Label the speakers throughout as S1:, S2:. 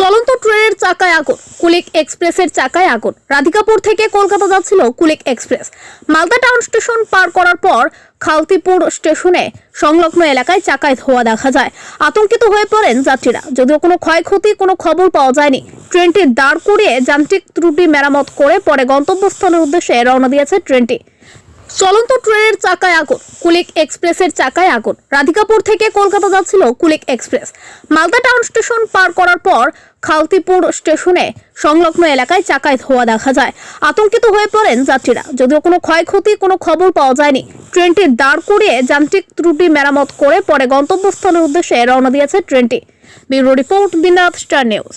S1: চলন্ত ট্রেনের চাকায় আগুন, কুলিক এক্সপ্রেসের চাকায় আগুন। রাধিকাপুর থেকে কলকাতা যাচ্ছিল Kulik express. Malda town station পার করার পর খালতিপুর স্টেশনে সংলগ্ন এলাকায় চাকায় ধোয়া দেখা যায়। আতঙ্কিত হয়ে পড়েন যাত্রীরা। যদিও কোনো ক্ষয়ক্ষতি, কোনো খবর পাওয়া যায়নি। ট্রেনটি দাঁড় করিয়ে যান্ত্রিক ত্রুটি মেরামত করে পরে গন্তব্যস্থলের উদ্দেশ্যে রওনা দিয়েছে ট্রেনটি। চলন্ত ট্রেনের চাকায় আগুন, কুলিক এক্সপ্রেসের চাকায় আগুন। রাধিকাপুর থেকে কলকাতা যাচ্ছিল Kulik express. Malda town station পার করার পর খালতিপুর স্টেশনে সংলগ্ন এলাকায় চাকায় ধোয়া দেখা যায়। আতঙ্কিত হয়ে পড়েন যাত্রীরা। যদিও কোনো ক্ষয়ক্ষতি, কোনো খবর পাওয়া যায়নি। ট্রেনটি দাঁড় করিয়ে যান্ত্রিক ত্রুটি মেরামত করে পরে গন্তব্যস্থলের উদ্দেশ্যে রওনা দিয়েছে ট্রেনটি। Bureau report Dinraat star news.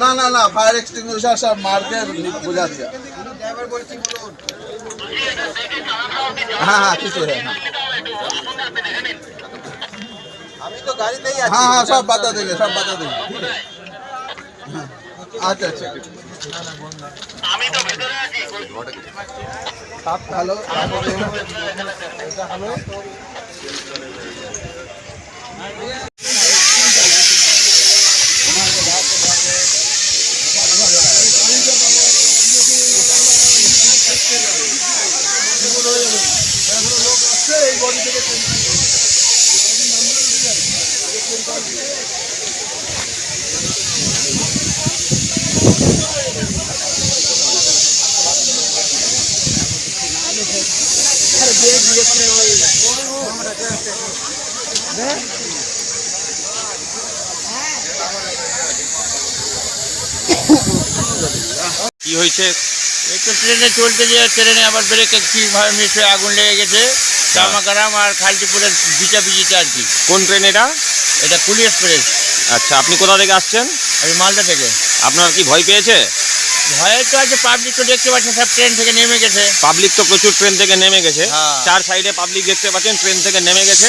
S2: না না না ফায়ার এক্সটিংগুইশার সব মারতে বোঝাচ্ছে। হ্যাঁ হ্যাঁ কিছু হ্যাঁ। হ্যাঁ হ্যাঁ সব বাতা দেবে সব বাতা দেবে আচ্ছা আচ্ছা। আমি তো ভিতরে আছি। সাপ হ্যালো হ্যালো
S3: কি হয়েছে?
S4: তো ট্রেনে চলতে গিয়ে ট্রেনে আবার ব্রেক মিস হয়ে আগুন লেগে গেছে। জামাগ্রাম আর খালটিপুরের বিচাপিজিতে আর কি।
S3: কোন ট্রেন এটা?
S4: এটা কুলি এক্সপ্রেস।
S3: আচ্ছা আপনি কোথা থেকে আসছেন?
S4: আমি মালদা থেকে।
S3: আপনার কি ভয় পেয়েছে?
S4: ভয়ে তো আছে পাবলিক তো দেখতে পাচ্ছেন সব ট্রেন থেকে নেমে গেছে।
S3: পাবলিক তো প্রচুর ট্রেন থেকে নেমে গেছে।
S4: হ্যাঁ।
S3: চার সাইডে পাবলিক দেখতে পাচ্ছেন ট্রেন থেকে নেমে গেছে।